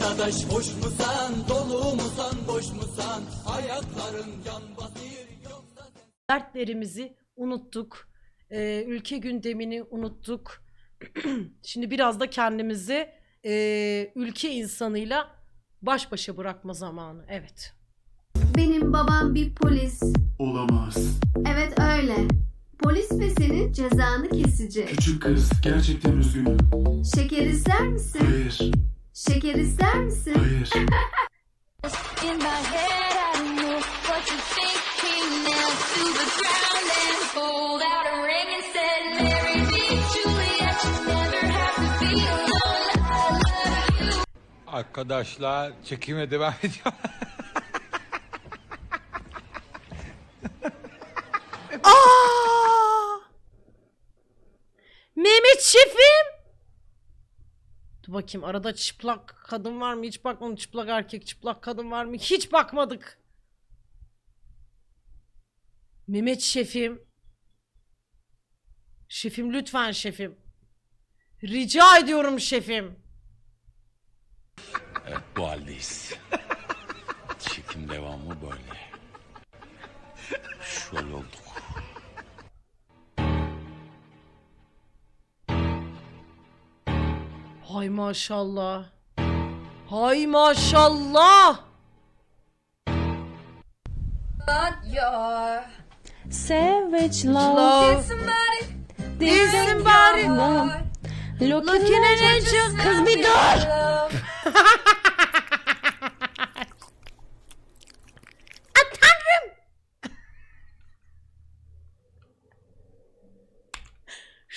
dadaş hoş musan dolu musan boş musan ayakların yan basır yoksa dertlerimizi unuttuk. Ee, ülke gündemini unuttuk. Şimdi biraz da kendimizi e, ülke insanıyla baş başa bırakma zamanı. Evet. Benim babam bir polis. Olamaz. Evet öyle. Polis ve senin cezanı kesecek. Küçük kız gerçekten üzgünüm. Şeker ister misin? Hayır, Şeker ister misin? hayır. Arkadaşlar çekime devam ediyor. Aa! Mehmet şefim. Dur bakayım arada çıplak kadın var mı? Hiç bakmadım. Çıplak erkek, çıplak kadın var mı? Hiç bakmadık. Mehmet şefim. Şefim lütfen şefim. Rica ediyorum şefim. Evet bu haldeyiz. Çekim devamı böyle. Şöyle olduk. Hay maşallah. Hay maşallah. Savage Love. love, Did somebody love. Looking Looking at angel. kız bir dur.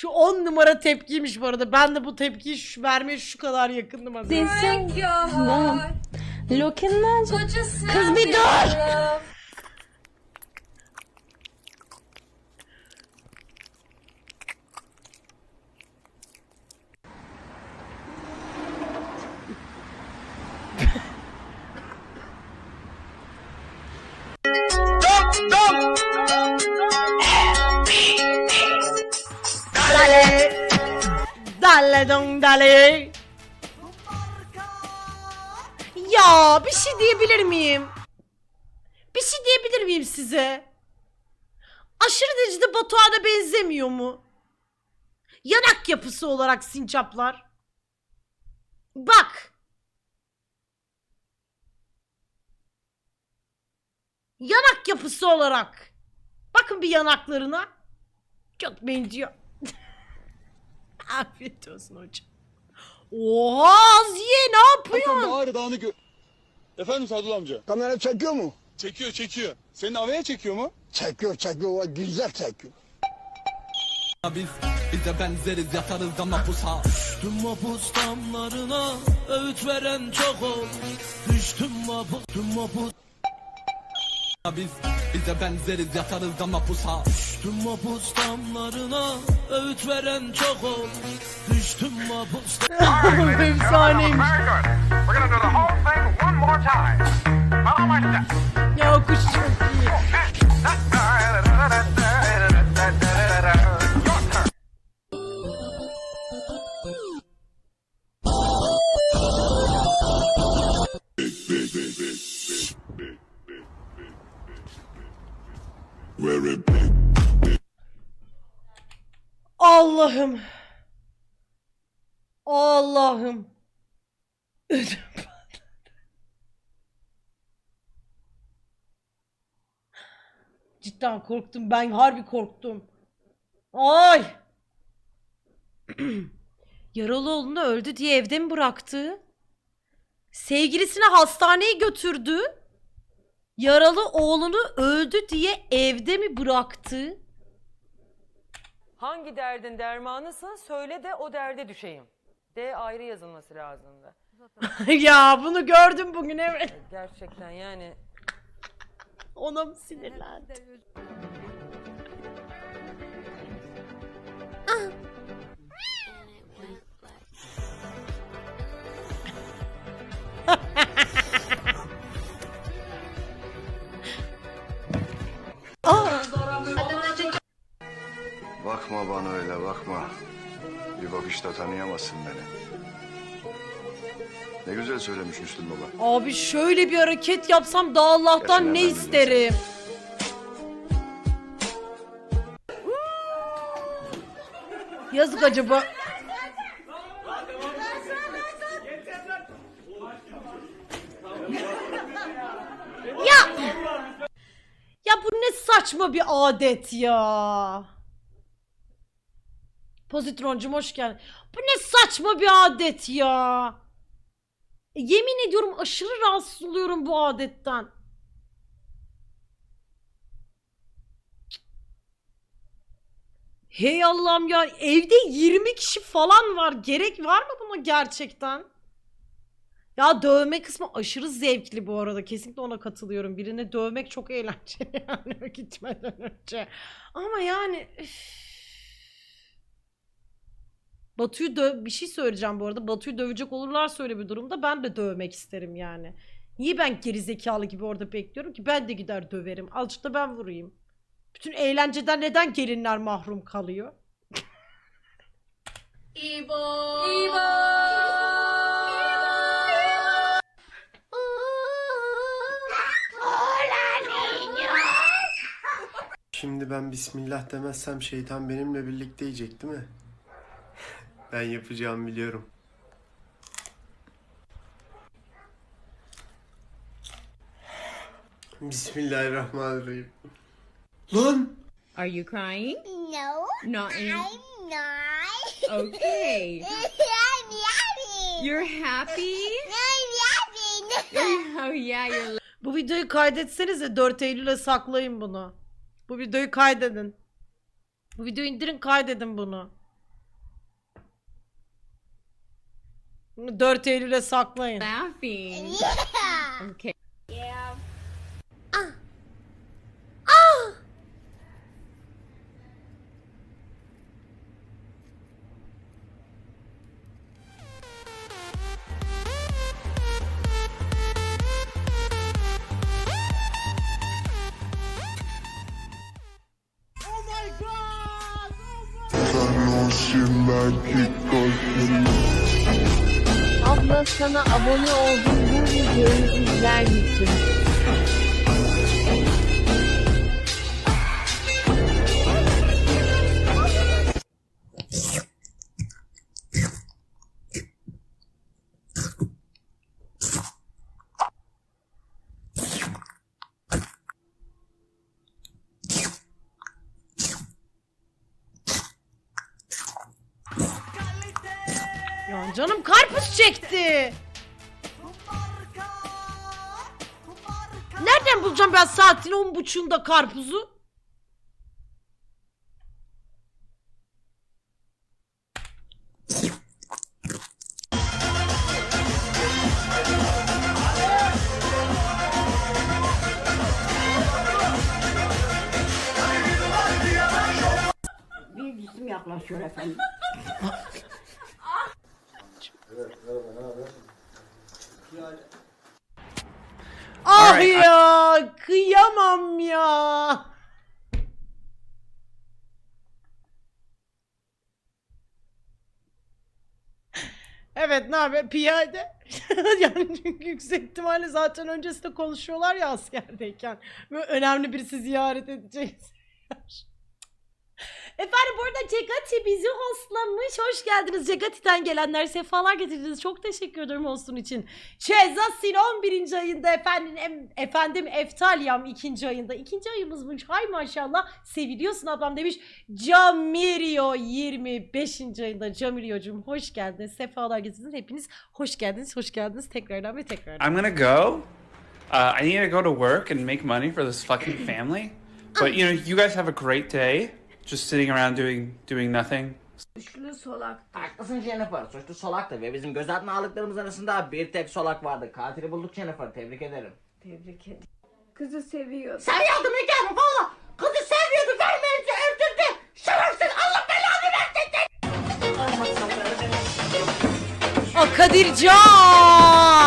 Şu 10 numara tepkiymiş bu arada. Ben de bu tepkiyi şu, vermeye şu kadar yakındım az önce. Looking at kız bir dur. Dong dale. Ya bir şey diyebilir miyim? Bir şey diyebilir miyim size? Aşırı derecede Batuhan'a benzemiyor mu? Yanak yapısı olarak sincaplar. Bak. Yanak yapısı olarak. Bakın bir yanaklarına. Çok benziyor. Afiyet olsun hocam. Oha Aziye ne yapıyorsun? Ağrı Dağı'nı gö... Efendim Sadullah amca? Kamera çekiyor mu? Çekiyor çekiyor. Senin avaya çekiyor mu? Çekiyor çekiyor. o Güzel çekiyor. biz bize benzeriz yatarız da mapusa Düştüm mapus damlarına öğüt veren çok ol Düştüm mapus düştüm mapus biz bize benzeriz yatarız da mapusa Düştüm mapus damlarına öğüt veren çok ol Düştüm mapus Efsaneymiş. Ya kuş Allah'ım. Allah'ım. Ödüm. Cidden korktum. Ben harbi korktum. Ay. Yaralıoğlu'nu öldü diye evde mi bıraktı? Sevgilisini hastaneye götürdü. Yaralı oğlunu öldü diye evde mi bıraktı? Hangi derdin dermanısın söyle de o derde düşeyim. D ayrı yazılması lazımdı. ya bunu gördüm bugün evet. Gerçekten yani Ona mı sinirlendi? Tanıyamazsın beni. Ne güzel söylemiş Müslüm Baba. Abi şöyle bir hareket yapsam daha Allah'tan ne Gerçekten isterim. Yazık acaba. ya. Ya bu ne saçma bir adet ya. Pozitroncum hoş geldin. Bu ne saçma bir adet ya. E, Yemin ediyorum aşırı rahatsız oluyorum bu adetten. Hey Allah'ım ya evde 20 kişi falan var. Gerek var mı buna gerçekten? Ya dövme kısmı aşırı zevkli bu arada. Kesinlikle ona katılıyorum. Birini dövmek çok eğlenceli yani gitmeden önce. Ama yani üf. Batu'yu döv bir şey söyleyeceğim bu arada. Batu'yu dövecek olurlarsa öyle bir durumda ben de dövmek isterim yani. Niye ben gerizekalı gibi orada bekliyorum ki? Ben de gider döverim. Azıcık da ben vurayım. Bütün eğlenceden neden gelinler mahrum kalıyor? Şimdi ben Bismillah demezsem şeytan benimle birlikte yiyecek değil mi? Ben yapacağımı biliyorum. Bismillahirrahmanirrahim. Lan! Are you crying? No, Not in... I'm not. Okay. I'm happy. You're happy? I'm happy. oh yeah, you're Bu videoyu kaydetsenize 4 Eylül'e saklayın bunu. Bu videoyu kaydedin. Bu videoyu indirin kaydedin bunu. Bunu 4 Eylül'e saklayın. laughing. Yeah. Okay. Yeah. Abla sana abone oldum bu videoyu izler misin? Ya canım karpuz çekti. Nereden bulacağım ben saatin on buçuğunda karpuzu? Bir cisim yaklaşıyor efendim. Ah ya kıyamam ya. Evet ne haber piyade? yani çünkü yüksek ihtimalle zaten öncesinde konuşuyorlar ya askerdeyken. Böyle önemli birisi ziyaret edeceğiz. Efendim bu arada Cegati bizi hostlamış. Hoş geldiniz. Cegati'den gelenler sefalar getirdiniz. Çok teşekkür ederim hostun için. Şehzasin 11. ayında efendim, em- efendim Eftalyam 2. ayında. 2. ayımızmış. Hay maşallah. Seviliyorsun ablam demiş. Camirio 25. ayında. Camirio'cum hoş geldiniz. Sefalar getirdiniz. Hepiniz hoş geldiniz. Hoş geldiniz. Tekrardan ve tekrardan. I'm gonna go. Uh, I need to go to work and make money for this fucking family. But you know, you guys have a great day, just sitting around doing doing nothing. Suçlu solak. Haklısın Jennifer. Suçlu solaktı ve bizim gözaltına aldıklarımız arasında bir tek solak vardı. Katili bulduk Jennifer. Tebrik ederim. Tebrik ederim. Kızı seviyor. Seviyordum nikahımı valla. Kızı seviyordu. Vermeyince öldürdü. Şerefsiz Allah belanı versin. O Kadircan!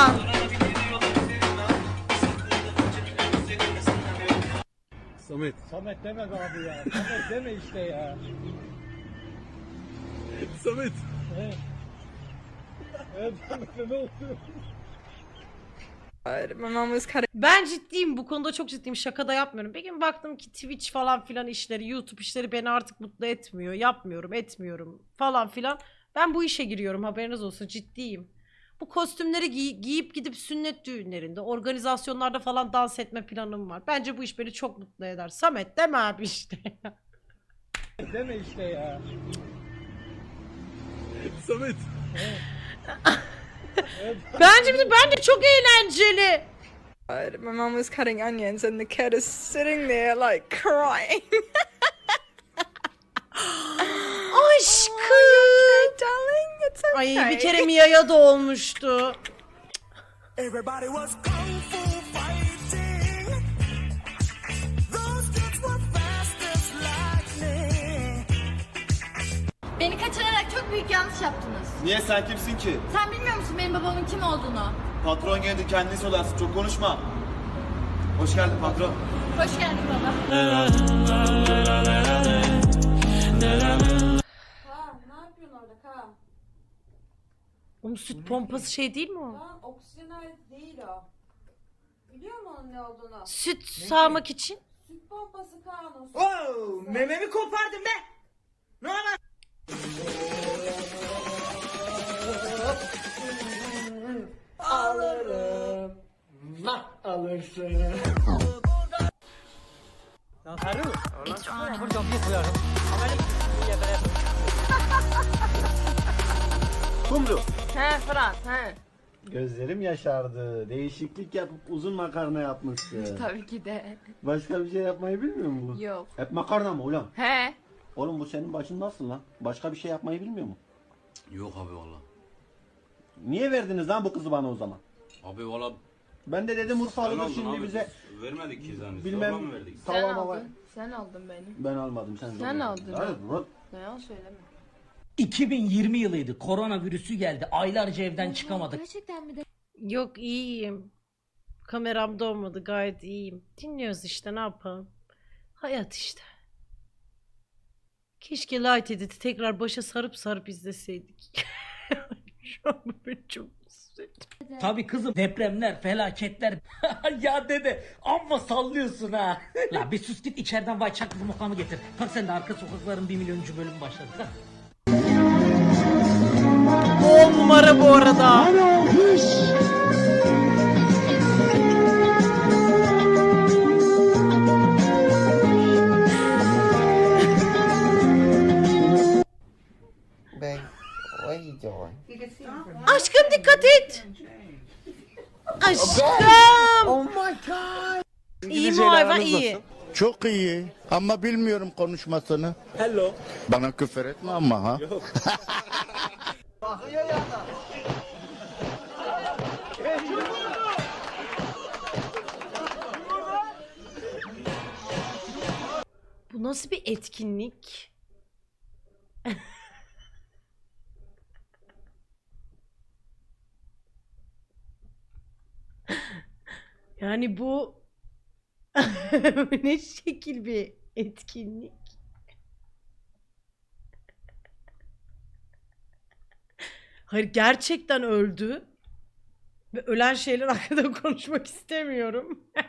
Samet. Samet deme be abi ya. Samet deme işte ya. Samet. Ben ciddiyim bu konuda çok ciddiyim şaka da yapmıyorum. Bir gün baktım ki Twitch falan filan işleri YouTube işleri beni artık mutlu etmiyor. Yapmıyorum etmiyorum falan filan. Ben bu işe giriyorum haberiniz olsun ciddiyim. Bu kostümleri giy- giyip gidip sünnet düğünlerinde, organizasyonlarda falan dans etme planım var. Bence bu iş beni çok mutlu eder. Samet deme abi işte. Deme işte ya. Samet. Bence bence çok eğlenceli. My mom was cutting onions and the cat is sitting there like crying. Ay bir kere Mia'ya da olmuştu. Everybody was kung fu fighting. Those kids were fast as lightning. Beni kaçırarak çok büyük yanlış yaptınız. Niye sen kimsin ki? Sen bilmiyor musun benim babamın kim olduğunu? Patron geldi kendini söylersin çok konuşma. Hoş geldin patron. Hoş geldin baba. ne yapıyorsun orada Kaan? Oğlum süt pompası şey değil mi o? Kaan oksijenal değil o. Biliyor musun onun ne olduğunu? Süt sağmak için. Süt pompası Kaan o. Oh, mememi kopardım be. Ne haber? Alırım. Nah alırsın. Kumru. He Fırat he. Gözlerim yaşardı. Değişiklik yapıp uzun makarna yapmışsın. Tabii ki de. Başka bir şey yapmayı bilmiyor musun? Yok. Hep makarna mı ulan? He. Oğlum bu senin başın nasıl lan? Başka bir şey yapmayı bilmiyor mu? Yok abi valla. Niye verdiniz lan bu kızı bana o zaman? Abi valla Ben de dedim Urfalı'dır şimdi bize vermedik ki zaten. bilmem Sen tavama var. aldın. Sen aldın beni. Ben almadım sen Sen aldın. Hayır. Ne yalan söyleme. 2020 yılıydı. Koronavirüsü geldi. Aylarca evden çıkamadık. Gerçekten mi de? Yok iyiyim. Kameramda olmadı gayet iyiyim. Dinliyoruz işte ne yapalım. Hayat işte. Keşke Light Edit'i tekrar başa sarıp sarıp izleseydik. Şu an beni çok mutsuz etti. Tabii kızım depremler, felaketler. ya dede amma sallıyorsun ha. La bir sus git içeriden vay çak kızım okamı getir. Bak sen de arka sokakların bir milyonuncu bölümü başladı. Kalk. On numara bu arada. Aşkım dikkat et. Aşkım. Oh my god. İyi mi hayvan? İyi. Çok iyi ama bilmiyorum konuşmasını. Hello. Bana küfür etme ama ha. Bu nasıl bir etkinlik? yani bu ne şekil bir etkinlik? Hayır gerçekten öldü. Ve ölen şeyler hakkında konuşmak istemiyorum.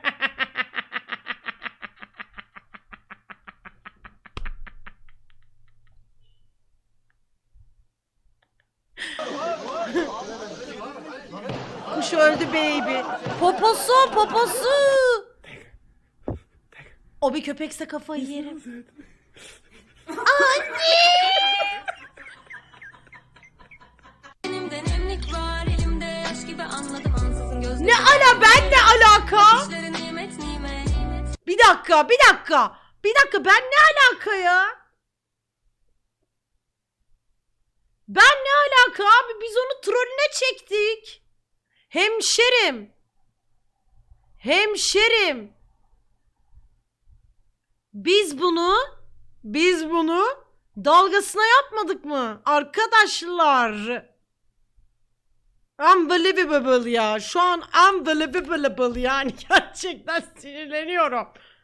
Kuş öldü baby. Poposu poposu. O bir köpekse kafayı yerim. Elimde ben ne alaka? Bir dakika bir dakika. Bir dakika ben ne alaka ya? Ben ne alaka abi biz onu trolüne çektik. Hemşerim. Hemşerim. Biz bunu biz bunu dalgasına yapmadık mı? Arkadaşlar. Unbelievable ya. Şu an unbelievable yani. Gerçekten sinirleniyorum.